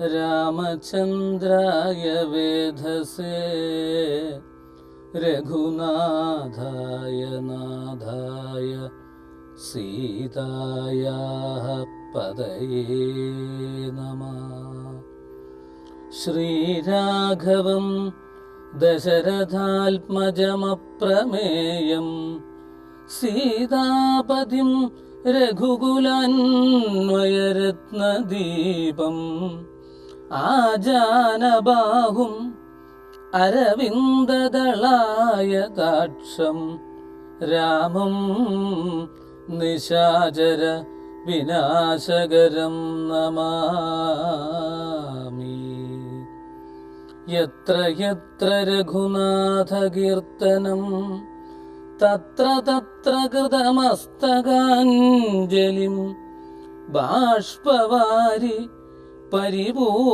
രാമചന്ദ്രായ വേധസേ രഘുനാഥായ നാഥായ സീതായാः പതയേ നമ. ശ്രീരാഘവം ദശരഥാത്മജമപ്രമേയം സീതാപതിം രഘുകുലാന്വയരത്നദീപം ആജാനബാഹും അരവിന്ദദളായ കാക്ഷം രാമം നിശാചര വിനാശകരം നമാമി. യത്ര യത്ര രഘുനാഥകീർത്തനം തത്ര തത്ര കൃതമസ്തകാഞ്ജലിം ബാഷ്പവാരി പരിപൂർണലോചനം.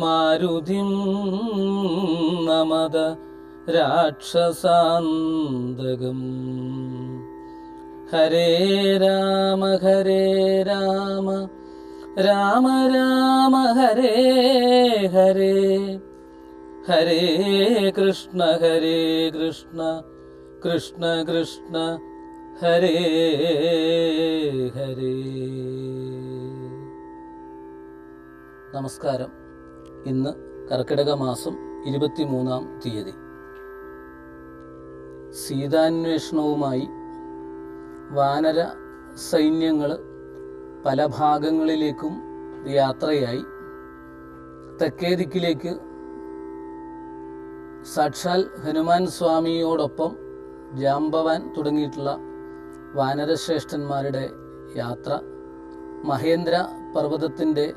മാരുതിം നമത രാക്ഷസാന്തകം. ഹരേ രാമ ഹരേ രാമ. രാമ രാമ ഹരേ ഹരേ. ഹരേ കൃഷ്ണ ഹരേ കൃഷ്ണ. കൃഷ്ണ കൃഷ്ണ ഹരേ. നമസ്കാരം. ഇന്ന് കർക്കിടക മാസം ഇരുപത്തിമൂന്നാം തീയതി. സീതാന്വേഷണവുമായി വാനര സൈന്യങ്ങൾ പല ഭാഗങ്ങളിലേക്കും യാത്രയായി. തെക്കേ ദിക്കിലേക്ക് സാക്ഷാൽ ഹനുമാൻ സ്വാമിയോടൊപ്പം ജാംബവാൻ തുടങ്ങിയിട്ടുള്ള വാനരശ്രേഷ്ഠന്മാരുടെ യാത്ര. മഹേന്ദ്ര പർവതത്തിന്റെ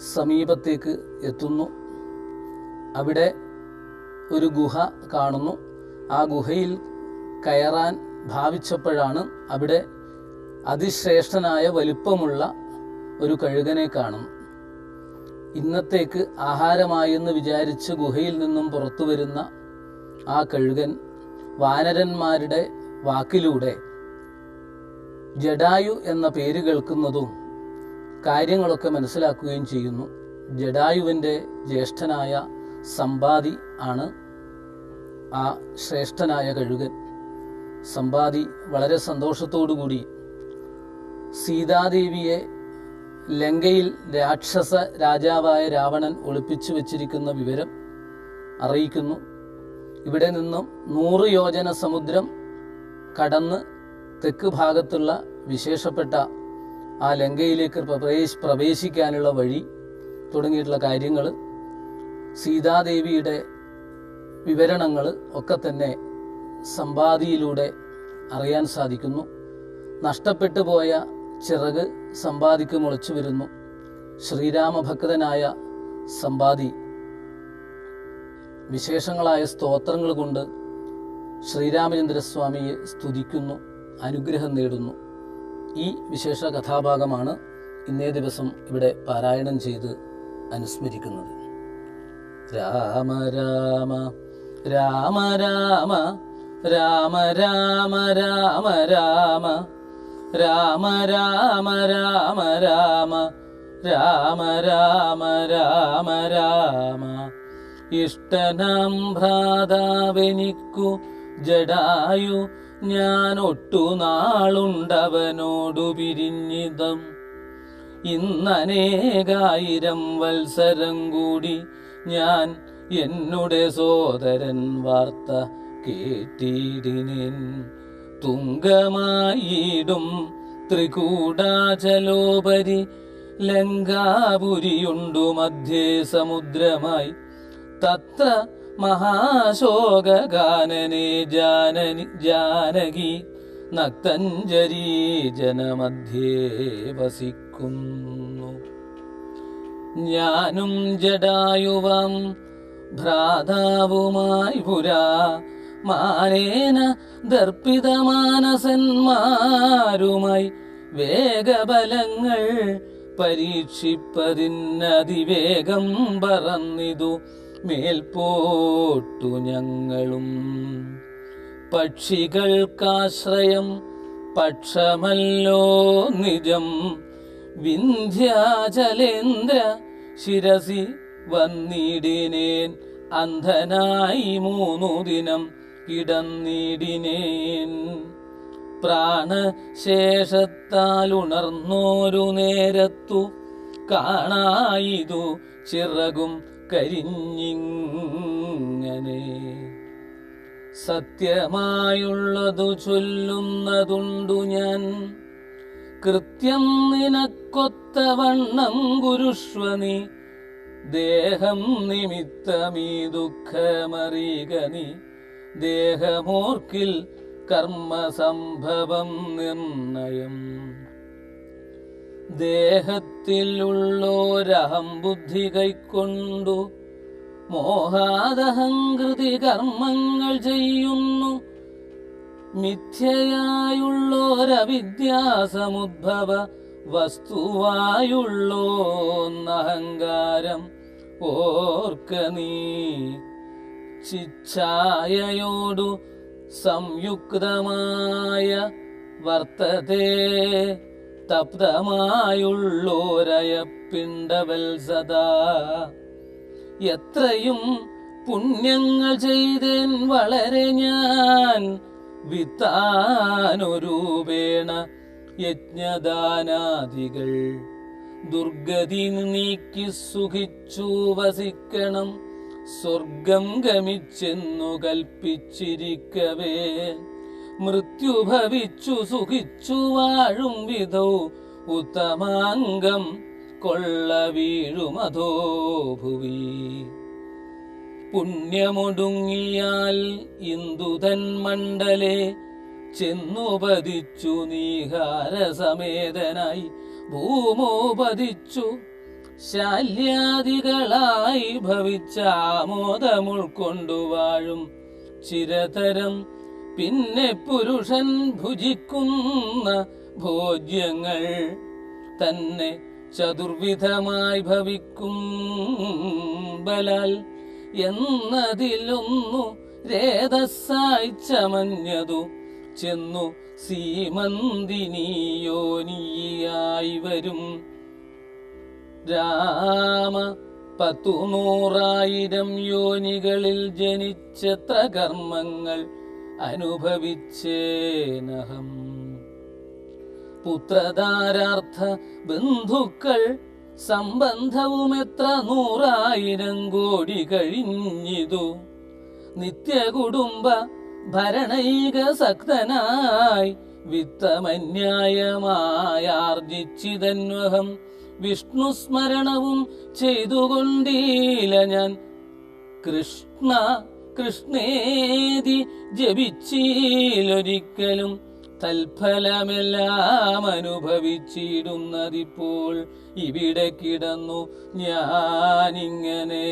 സമീപത്തേക്ക് എത്തുന്നു. അവിടെ ഒരു ഗുഹ കാണുന്നു. ആ ഗുഹയിൽ കയറാൻ ഭാവിച്ചപ്പോഴാണ് അവിടെ അതിശ്രേഷ്ഠനായ വലിപ്പമുള്ള ഒരു കഴുകനെ കാണുന്നു ഇന്നത്തേക്ക് ആഹാരമായെന്ന് വിചാരിച്ച് ഗുഹയിൽ നിന്നും പുറത്തു വരുന്ന ആ കഴുകൻ വാനരന്മാരുടെ വാക്കിലൂടെ ജഡായു എന്ന പേര് കേൾക്കുന്നതും കാര്യങ്ങളൊക്കെ മനസ്സിലാക്കുകയും ചെയ്യുന്നു. ജഡായുവിന്റെ ജ്യേഷ്ഠനായ സമ്പാദി ആണ് ആ ശ്രേഷ്ഠനായ കഴുകൻ. സമ്പാദി വളരെ സന്തോഷത്തോടുകൂടി സീതാദേവിയെ ലങ്കയിൽ രാക്ഷസ രാജാവായ രാവണൻ ഒളിപ്പിച്ചു വച്ചിരിക്കുന്ന വിവരം അറിയിക്കുന്നു. ഇവിടെ നിന്നും നൂറ് യോജന സമുദ്രം കടന്ന് തെക്ക് ഭാഗത്തുള്ള വിശേഷപ്പെട്ട ആ ലങ്കയിലേക്ക് പ്രവേശ് പ്രവേശിക്കാനുള്ള വഴി തുടങ്ങിയിട്ടുള്ള കാര്യങ്ങൾ സീതാദേവിയുടെ വിവരണങ്ങൾ ഒക്കെ തന്നെ സമ്പാദിയിലൂടെ അറിയാൻ സാധിക്കുന്നു. നഷ്ടപ്പെട്ടു പോയ ചിറക് സമ്പാദിക്ക് മുളച്ചു വരുന്നു. ശ്രീരാമഭക്തനായ സമ്പാദി. വിശേഷങ്ങളായ സ്തോത്രങ്ങൾ കൊണ്ട് ശ്രീരാമചന്ദ്രസ്വാമിയെ സ്തുതിക്കുന്നു അനുഗ്രഹം നേടുന്നു. ഈ വിശേഷ കഥാഭാഗമാണ് ഇന്നേ ദിവസം ഇവിടെ പാരായണം ചെയ്ത് അനുസ്മരിക്കുന്നത് രാമ രാമ രാമ രാമ രാമ രാമ രാമ രാമ രാമ രാമ രാമ രാമ രാമ രാമ രാമ രാമ ഇഷ്ടനാം ഭ്രാതാവെനിക്കു ജഡായു ഞാൻ ഒട്ടുനാളുണ്ടവനോടു പിരിഞ്ഞിതം. ഇന്നനേകായിരം വത്സരം കൂടി ഞാൻ എന്നുടെ സോദരൻ വാർത്ത കേട്ടിടിനേൻ. തുങ്കമായിടും ത്രികൂടാചലോപരി ലങ്കാപുരിയുണ്ടു മധ്യേ സമുദ്രമായി. തത്ര മഹാശോകഗാനനെ ജാനനി ജാനകി നക്തഞ്ജരി ജനമധ്യേ വസിക്കുന്നു. ഞാനും ജഡായുവം ഭ്രാതാവുമായി പുരാ മാനേന ദർപ്പിതമാനസന്മാരുമായി വേഗബലങ്ങൾ പരീക്ഷിപ്പതിനതിവേഗം പറന്നിതു. മേൽപോട്ടു ഞങ്ങളും. പക്ഷികൾക്കാശ്രയം പക്ഷമല്ലോ നിജം. വിന്ധ്യാചലേന്ദ്ര ശിരസി വന്നിടിനേൻ. അന്ധനായി മൂന്നു ദിനം കിടന്നിടിനേൻ. പ്രാണശേഷത്താൽ ഉണർന്നോരു നേരത്തു കാണായിതു ചിറകും കരിഞ്ഞിങ്ങനെ സത്യമായുള്ളതു ചൊല്ലുന്നതുണ്ടു ഞാൻ. കൃത്യം നിനക്കൊത്തവണ്ണം ഗുരുഷ്വനി ദേഹം നിമിത്തമീ ദുഃഖമറിയുക നീ. ദേഹമോർക്കിൽ കർമ്മസംഭവം നിർണയം. ദേഹത്തിലുള്ളോരഹം ബുദ്ധി കൈക്കൊണ്ടു മോഹാദഹങ്കൃതി കർമ്മങ്ങൾ ചെയ്യുന്നു. മിഥ്യയായുള്ളോരവിദ്യാസമുദ്ഭവ വസ്തുവായുള്ളോന്നഹങ്കാരം ഓർക്ക നീ. ചിച്ഛായയോടു സംയുക്തമായ വർത്തതേ തപ്തമായുള്ളോരയപ്പിണ്ടവൽ സദാ. എത്രയും പുണ്യങ്ങൾ ചെയ്തേൻ വളരെ ഞാൻ. വിത്താനൊരൂപേണ യജ്ഞദാനാദികൾ. ദുർഗതി നീക്കി സുഖിച്ചു വസിക്കണം. സ്വർഗം ഗമിച്ചെന്നു കൽപ്പിച്ചിരിക്കവേ. മൃത്യു ഭവിച്ചു സുഖിച്ചു വാഴും വിധോ ഉത്തമാംഗം കൊള്ള വീഴുമതോ ഭുവി. പുണ്യമൊടുങ്ങിയാൽ ഇന്ദുതൻ മണ്ഡലെ ചെന്നുപതിച്ചു നീഹാരസമേതനായി ഭൂമോപതിച്ചു. ശാല്യാദികളായി ഭവിച്ച വാഴും ചിരതരം പിന്നെ പുരുഷൻ ഭുജിക്കുന്ന ഭോജ്യങ്ങൾ തന്നെ ചതുർവിധമായി ഭവിക്കും ബലാൽ. എന്നതിലൊന്നു രേതസ്സായി ചമഞ്ഞതു ചെന്നു സീമന്തിനിയോനിയായി വരും. രാമ പത്തു നൂറായിരം യോനികളിൽ ജനിച്ചത്ര കർമ്മങ്ങൾ അനുഭവിച്ചേനഹം. പുത്രധാരാർത്ഥ ബന്ധുക്കൾ സംബന്ധവും എത്ര നൂറായിരം കോടി കഴിഞ്ഞിതു. നിത്യകുടുംബ ഭരണൈക സക്തനായി വിത്തമന്യായമായാർജിച്ചിതന്വഹം. വിഷ്ണു സ്മരണവും ചെയ്തുകൊണ്ടീല ഞാൻ കൃഷ്ണ കൃഷ്ണേതി ജപിച്ചീലൊരിക്കലും തൽഫലമെല്ലാം അനുഭവിച്ചിടുന്നതിപ്പോൾ ഇവിടെ കിടന്നു ഞാനിങ്ങനെ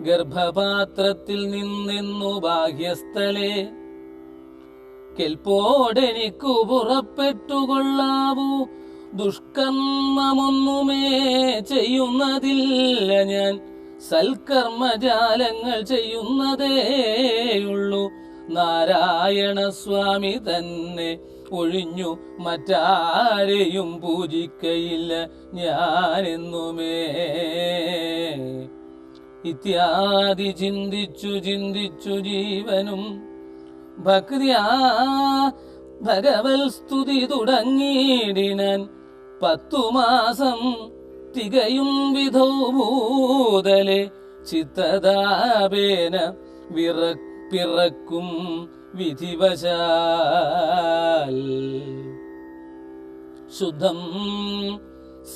ഗർഭപാത്രത്തിൽ നിന്നെന്നു ബാഹ്യസ്ഥലേ കെൽപ്പോടെനിക്കു പുറപ്പെട്ടുകൊള്ളാവൂ. ദുഷ്കർമ്മമൊന്നുമേ ചെയ്യുന്നതില്ല ഞാൻ. സൽക്കർമ്മജാലങ്ങൾ ചെയ്യുന്നതേയുള്ളൂ നാരായണ സ്വാമി തന്നെ ഒഴിഞ്ഞു മറ്റാരെയും പൂജിക്കയില്ല ഞാനെന്നുമേ. ഇത്യാദി ചിന്തിച്ചു ചിന്തിച്ചു ജീവനും ഭക്തിയാ ഭഗവൽ സ്തുതി തുടങ്ങിയിടിനൻ പത്തു മാസം തികയും വിധോ ഭൂതലെ ചിത്തതാപേന വിറപ്പിറക്കും വിധിവശാൽ. ശുദ്ധം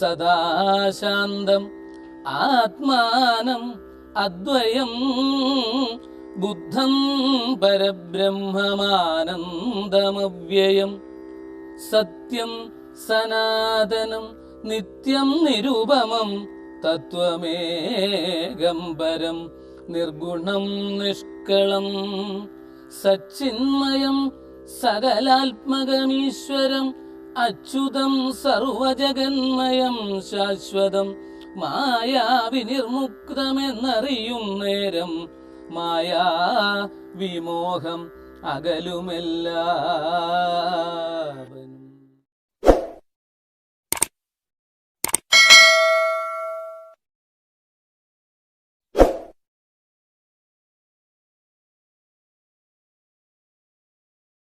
സദാശാന്തം ആത്മാനം അദ്വയം ബുദ്ധം പരബ്രഹ്മമാനന്ദമവ്യയം സത്യം സനാതനം നിത്യം നിരുപമം തത്വമേകം പരം നിർഗുണം നിഷ്കളം സച്ചിന്മയം സകലാത്മകമീശ്വരം അച്യുതം സർവജഗന്മയം ശാശ്വതം മായാവിനിർമുക്തമെന്നറിയും നേരം മായാ വിമോഹം അകലുമെല്ലാം